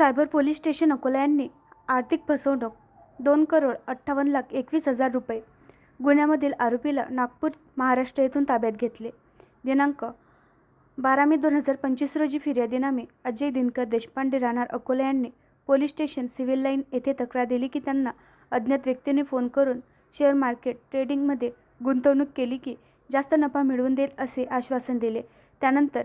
Cyber police station Akola यांनी आर्थिक फसवणूक दोन करोड अठ्ठावन्न लाख एकवीस हजार रुपये गुन्ह्यामधील आरोपीला नागपूर महाराष्ट्र येथून ताब्यात घेतले. दिनांक बारा मे दोन हजार पंचवीस रोजी फिर्यादीनामे अजय दिनकर देशपांडे राहणार अकोला यांनी पोलीस स्टेशन सिव्हिल लाईन येथे तक्रार दिली की त्यांना अज्ञात व्यक्तीने फोन करून शेअर मार्केट ट्रेडिंगमध्ये गुंतवणूक केली की जास्त नफा मिळवून देईल असे आश्वासन दिले. त्यानंतर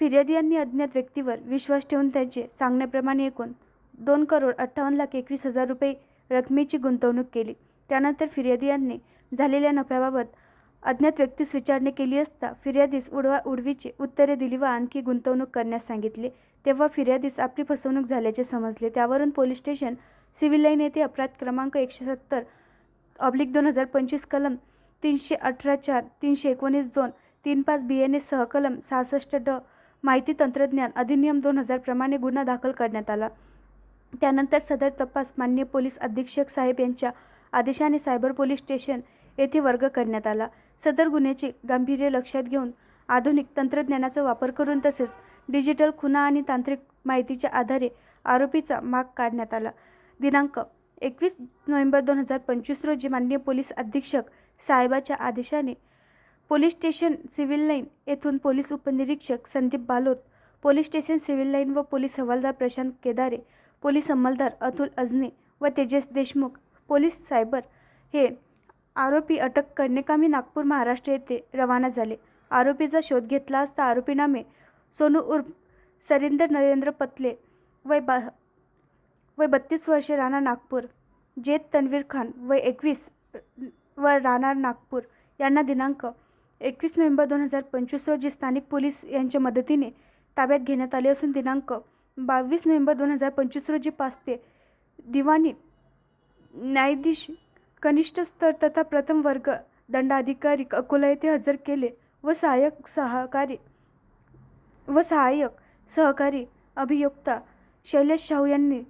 फिर्यादी यांनी अज्ञात व्यक्तीवर विश्वास ठेवून त्यांचे सांगण्याप्रमाणे एकूण दोन करोड अठ्ठावन्न लाख एकवीस हजार रुपये रकमेची गुंतवणूक केली. त्यानंतर फिर्यादी यांनी झालेल्या नफ्याबाबत अज्ञात व्यक्तीस विचारणे केली असता फिर्यादीस उडवा उडवीची उत्तरे दिली व आणखी गुंतवणूक करण्यास सांगितले. तेव्हा फिर्यादीस आपली फसवणूक झाल्याचे समजले. त्यावरून पोलीस स्टेशन सिव्हिल लाईन येथे अपराध क्रमांक एकशे सत्तर ऑब्लिक दोन हजार पंचवीस कलम तीनशे अठरा चार तीनशे एकोणीस दोन तीन पाच बी एन एस सहकलम सहासष्ट ड माहिती तंत्रज्ञान अधिनियम दोन हजार प्रमाणे गुन्हा दाखल करण्यात आला. त्यानंतर सदर तपास मान्य पोलीस अधीक्षक साहेब यांच्या आदेशाने सायबर पोलीस स्टेशन येथे वर्ग करण्यात आला. सदर गुन्ह्याचे गांभीर्य लक्षात घेऊन आधुनिक तंत्रज्ञानाचा वापर करून तसेच डिजिटल खुणा आणि तांत्रिक माहितीच्या आधारे आरोपीचा माग काढण्यात आला. दिनांक एकवीस नोव्हेंबर दोन हजार पंचवीस रोजी माननीय पोलीस अधीक्षक साहेबाच्या आदेशाने पोलीस स्टेशन सिव्हिल लाईन येथून पोलीस उपनिरीक्षक Sandeep Balot police station civil line व पोलीस हवालदार प्रशांत केदारे पोलीस अंमलदार अतुल अजने व तेजस देशमुख पोलीस सायबर हे आरोपी अटक करण्याकामी नागपूर महाराष्ट्र येथे रवाना झाले. आरोपीचा शोध घेतला असता आरोपी नामे सोनू उर्फ सरिंदर नरेंद्र पतले वय बा वय बत्तीस वर्षे राहणार नागपूर जेत तन्वीर खान वय एकवीस व राहणार नागपूर. यांना दिनांक एकवीस नोव्हेंबर दोन हजार पंचवीस रोजी स्थानिक पोलीस यांच्या मदतीने ताब्यात घेण्यात आले असून दिनांक बावीस नोव्हेंबर दोन हजार पंचवीस रोजी पाच ते दिवाणी न्यायाधीश कनिष्ठ स्तर तथा प्रथम वर्ग दंडाधिकारी अकोला येथे हजर केले व सहाय्यक सहकारी व सहाय्यक सहकारी अभियोक्ता शैलेश शाहू यांनी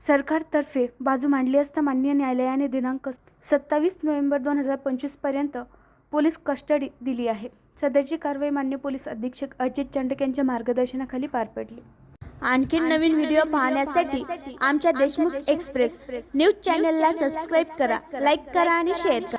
सरकारतर्फे बाजू मांडली असता माननीय न्यायालयाने दिनांक सत्तावीस नोव्हेंबर दोन हजार पंचवीसपर्यंत पोलीस कस्टडी दिली आहे. सदरची कारवाई मान्य पोलीस अधीक्षक अजित चंडक यांच्या मार्गदर्शनाखाली पार पडली. आणखीन नवीन व्हिडिओ पाहण्यासाठी आमच्या देशमुख एक्सप्रेस न्यूज चॅनलला सबस्क्राईब करा लाईक करा आणि शेअर करा.